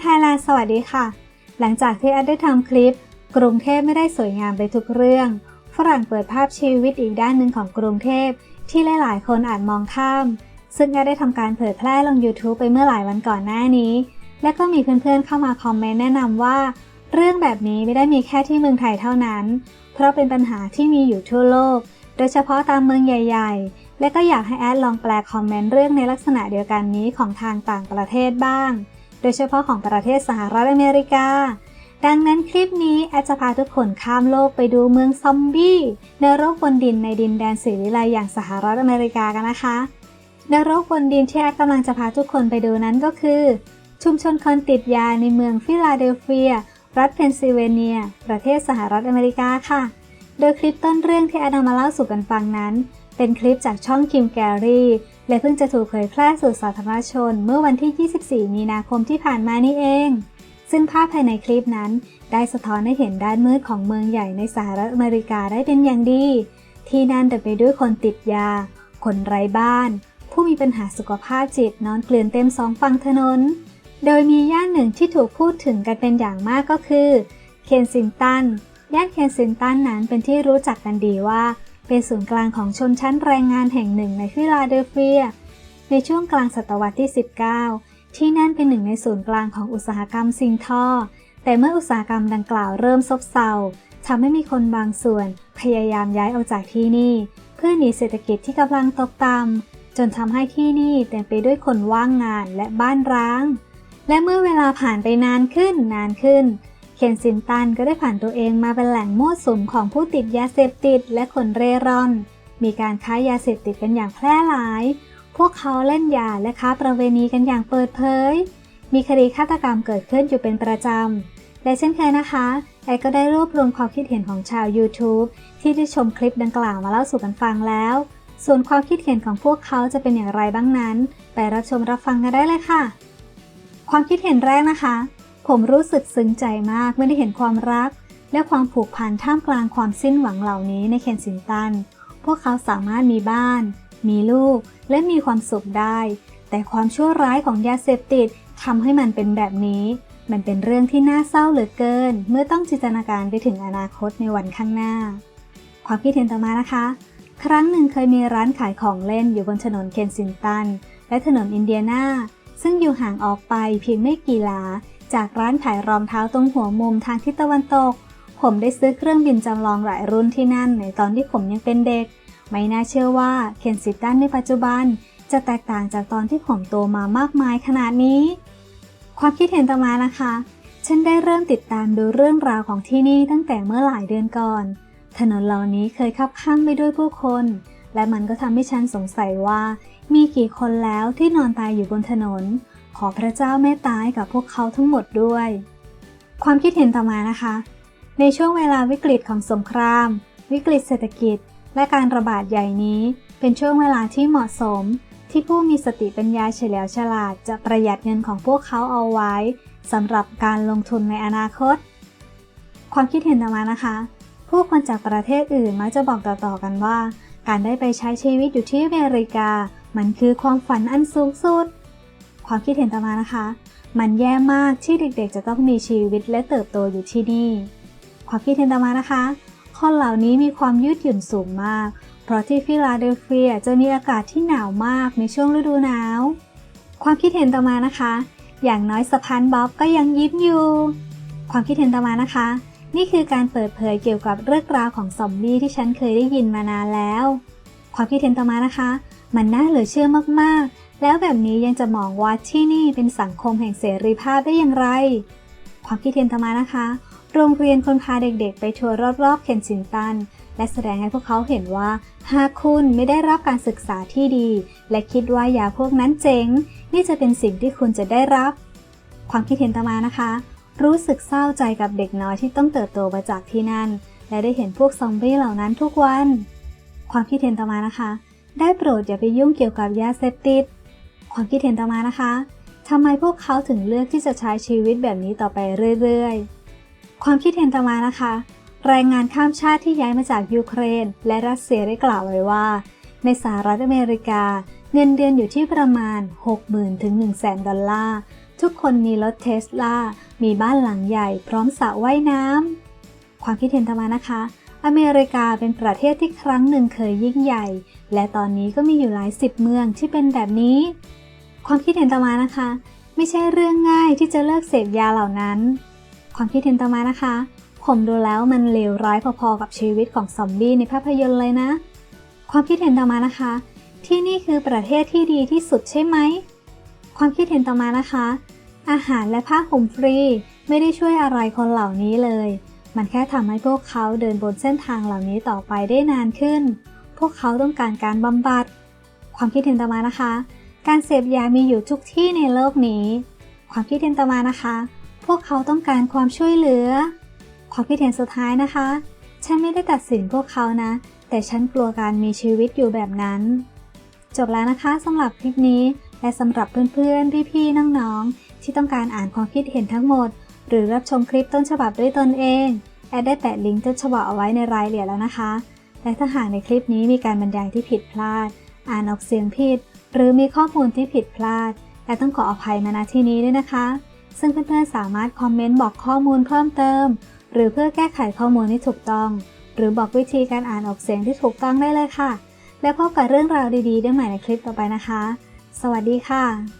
ไทยแลนด์สวัสดีค่ะ หลังจากที่แอดได้ทำคลิป กรุงเทพไม่ได้สวยงามไปทุกเรื่อง ฝรั่งเปิดภาพชีวิตอีกด้านหนึ่งของกรุงเทพ ที่หลายๆ คนอาจมองข้าม ซึ่งแอดได้ทำการเผยแพร่ลง YouTube ไปเมื่อหลายวันก่อนหน้านี้ และก็มีเพื่อนๆเข้ามาคอมเมนต์แนะนำว่า เรื่องแบบนี้ไม่ได้มีแค่ที่เมืองไทยเท่านั้น เพราะเป็นปัญหาที่มีอยู่ทั่วโลก โดยเฉพาะตามเมืองใหญ่ ๆ และก็อยากให้แอดลองแปลคอมเมนต์เรื่องในลักษณะเดียวกันนี้ของทางต่างประเทศบ้าง โดยเฉพาะของประเทศสหรัฐอเมริกา ดังนั้นคลิปนี้แอดจะพาทุกคนข้ามโลกไปดูเมืองซอมบี้ในโรคบนดินในดินแดนสีวิไลอย่างสหรัฐอเมริกากันนะคะในโรคบนดินที่แอดกำลังจะพาทุกคนไปดูนั้นก็คือ ชุมชนคนติดยาในเมืองฟิลาเดลเฟีย รัฐเพนซิลเวเนีย ประเทศสหรัฐอเมริกาค่ะ โดยคลิปต้นเรื่องที่แอดนำมาเล่าสู่กันฟังนั้น เป็นคลิปจากช่องคิมแกรี่และเพิ่งจะถูกเผยแพร่สู่สาธารณชนเมื่อวันที่ 24 มีนาคมที่ผ่านมานี่เอง ซึ่งภาพภายในคลิปนั้น ได้สะท้อนให้เห็นด้านมืดของเมืองใหญ่ในสหรัฐอเมริกาได้เป็นอย่างดี ที่นั่นเต็มไปด้วยคนติดยา คนไร้บ้าน ผู้มีปัญหาสุขภาพจิตนอนเกลื่อนเต็มสองฝั่งถนน โดยมีย่านหนึ่งที่ถูกพูดถึงกันเป็นอย่างมากก็คือเคนซินตันย่านเคนซินตันนั้นเป็นที่รู้จักกันดีว่า เป็นศูนย์กลางของชนชั้นแรงงานแห่งหนึ่งในฟิลาเดลเฟีย ในช่วงกลางศตวรรษที่ 19 ที่นั่นเป็นหนึ่งในศูนย์กลางของอุตสาหกรรมซิงท่อแต่เมื่ออุตสาหกรรมดังกล่าวเริ่มซบเซาทำให้มีคนบางส่วนพยายามย้ายออกจากที่นี่ เพื่อหนีเศรษฐกิจที่กำลังตกต่ำจนทำให้ที่นี่เต็มไปด้วยคนว่างงานและบ้านร้าง และเมื่อเวลาผ่านไปนานขึ้นนานขึ้น เคนซินตันก็ได้ผ่านตัวเองมาเป็นแหล่งมั่วสุมของผู้ติดยาเสพติดและคนเร่ร่อน มีการค้ายาเสพติดกันอย่างแพร่หลาย พวกเขาเล่นยาและค้าประเวณีกันอย่างเปิดเผย มีคดีฆาตกรรมเกิดขึ้นอยู่เป็นประจำ และเช่นเคยนะคะ ไอก็ได้รวบรวมความคิดเห็นของชาว YouTube ที่ได้ชมคลิปดังกล่าวมาเล่าสู่กันฟังแล้ว ส่วนความคิดเห็นของพวกเขาจะเป็นอย่างไรบ้างนั้น ไปรับชมรับฟังกันได้เลยค่ะ ความคิดเห็นแรกนะคะ ผมรู้สึกซึ้งใจมากเมื่อได้เห็นความรัก และความผูกพันท่ามกลางความสิ้นหวังเหล่านี้ในเคนซินตัน พวกเขาสามารถมีบ้าน มีลูก และมีความสุขได้ แต่ความชั่วร้ายของยาเสพติดทำให้มันเป็นแบบนี้ มันเป็นเรื่องที่น่าเศร้าเหลือเกิน เมื่อต้องจินตนาการไปถึงอนาคตในวันข้างหน้า ความคิดเห็นต่อมานะคะ ครั้งหนึ่งเคยมีร้านขายของเล่นอยู่บนถนนเคนซินตัน และถนนอินเดียนาซึ่งอยู่ห่างออกไปเพียงไม่กี่หลา จากร้านขายรองเท้าตรงหัวมุมทางทิศตะวันตก ผมได้ซื้อเครื่องบินจำลองหลายรุ่นที่นั่นในตอนที่ผมยังเป็นเด็ก ไม่น่าเชื่อว่าเคนซิตันในปัจจุบัน จะแตกต่างจากตอนที่ผมโตมามากมายขนาดนี้ ความคิดเห็นต่อมานะคะ ฉันได้เริ่มติดตามดูเรื่องราวของที่นี่ตั้งแต่เมื่อหลายเดือนก่อน ถนนเหล่านี้เคยคับข้างไปด้วยผู้คน และมันก็ทำให้ฉันสงสัยว่า มีกี่คนแล้วที่นอนตายอยู่บนถนน ขอพระเจ้าเมตตาให้กับพวกเขาทั้งหมดด้วย ความคิดเห็นต่อมานะคะ ในช่วงเวลาวิกฤตของสงคราม วิกฤตเศรษฐกิจ และการระบาดใหญ่นี้ เป็นช่วงเวลาที่เหมาะสม ที่ผู้มีสติปัญญาเฉลียวฉลาด จะประหยัดเงินของพวกเขาเอาไว้สำหรับการลงทุนในอนาคต ความคิดเห็นต่อมานะคะ ผู้คนจากประเทศอื่นมักจะบอกต่อๆกันว่า การได้ไปใช้ชีวิตอยู่ที่อเมริกา มันคือความฝันอันสูงสุด ความคิดเห็นต่อมานะคะ มันแย่มากที่เด็กๆ จะต้องมีชีวิตและเติบโตอยู่ที่นี่ ความคิดเห็นต่อมานะคะ คนเหล่านี้มีความยืดหยุ่นสูงมาก เพราะที่ฟิลาเดลเฟียจะมีอากาศที่หนาวมากในช่วงฤดูหนาว ความคิดเห็นต่อมานะคะ อย่างน้อยสะพานบ๊อบก็ยังยิ้มอยู่ ความคิดเห็นต่อมานะคะ นี่คือการเปิดเผยเกี่ยวกับเรื่องราวของซอมบี้ที่ฉันเคยได้ยินมานานแล้ว ความคิดเห็นต่อมานะคะ มันน่าเหลือเชื่อมากๆ แล้วแบบนี้ยังจะมองว่าที่นี่เป็นสังคมแห่งเสรีภาพได้อย่างไร ความคิดเห็นต่อมานะคะ โรงเรียนคนพาเด็กๆ ไปทัวร์รอบๆเคนซินตัน และแสดงให้พวกเขาเห็นว่า หากคุณไม่ได้รับการศึกษาที่ดี และคิดว่ายาพวกนั้นเจ๋ง นี่จะเป็นสิ่งที่คุณจะได้รับ ความคิดเห็นต่อมานะคะ รู้สึกเศร้าใจกับเด็กน้อยที่ต้องเติบโตมาจากที่นั่น และได้เห็นพวกซอมบี้เหล่านั้นทุกวัน ความคิดเห็นต่อมานะคะ ได้โปรดอย่าไปยุ่งเกี่ยวกับยาเสพติด ความคิดเห็นต่อมานะคะทำไมพวกเขาถึงเลือกที่จะใช้ชีวิตแบบนี้ต่อไปเรื่อยๆ ความคิดเห็นต่อมานะคะแรงงานข้ามชาติที่ย้ายมาจากยูเครน และรัสเซียได้กล่าวไว้ว่า ในสหรัฐอเมริกา เงินเดือนอยู่ที่ประมาณ 60,000 ถึง 100,000 ดอลลาร์ ทุกคนมีรถเทสลา มีบ้านหลังใหญ่ พร้อมสระว่ายน้ำ ความคิดเห็นต่อมานะคะ อเมริกาเป็นประเทศที่ครั้งหนึ่งเคยยิ่งใหญ่ และตอนนี้ก็มีอยู่หลายสิบเมืองที่เป็นแบบนี้ ความคิดเห็นต่อมานะคะ ไม่ใช่เรื่องง่ายที่จะเลิกเสพยาเหล่านั้น ความคิดเห็นต่อมานะคะ ผมดูแล้วมันเลวร้ายพอๆกับชีวิตของซอมบี้ในภาพยนตร์เลยนะ ความคิดเห็นต่อมานะคะ ที่นี่คือประเทศที่ดีที่สุดใช่ไหม ความคิดเห็นต่อมานะคะ อาหารและผ้าห่มฟรีไม่ได้ช่วยอะไรคนเหล่านี้เลย มันแค่ทำให้พวกเขาเดินบนเส้นทางเหล่านี้ต่อไปได้นานขึ้น พวกเขาต้องการการบำบัด ความคิดเห็นต่อมานะคะ การเสพยามีอยู่ทุกที่ในโลกนี้ ความคิดเห็นต่อมานะคะ พวกเขาต้องการความช่วยเหลือ ความคิดเห็นสุดท้ายนะคะ ฉันไม่ได้ตัดสินพวกเขานะ แต่ฉันกลัวการมีชีวิตอยู่แบบนั้น จบแล้วนะคะสำหรับคลิปนี้และสำหรับเพื่อนๆ พี่ๆ น้องๆ ที่ต้องการอ่านความคิดเห็นทั้งหมด หรือรับชมคลิปต้นฉบับด้วยตนเอง แอดได้แปะลิงก์ต้นฉบับเอาไว้ในรายละเอียดแล้วนะคะ และถ้าหากในคลิปนี้มีการบรรยายที่ผิดพลาด อ่านออกเสียงผิด หรือมีข้อมูลที่ผิดพลาด และต้องขออภัยมาณที่นี้ด้วยนะคะ ซึ่งเพื่อนๆสามารถคอมเมนต์บอกข้อมูลเพิ่มเติม หรือเพื่อแก้ไขข้อมูลที่ถูกต้อง หรือบอกวิธีการอ่านออกเสียงที่ถูกต้องได้เลยค่ะ และพบกับเรื่องราวดีๆ ได้ใหม่ในคลิปต่อไปนะคะ สวัสดีค่ะ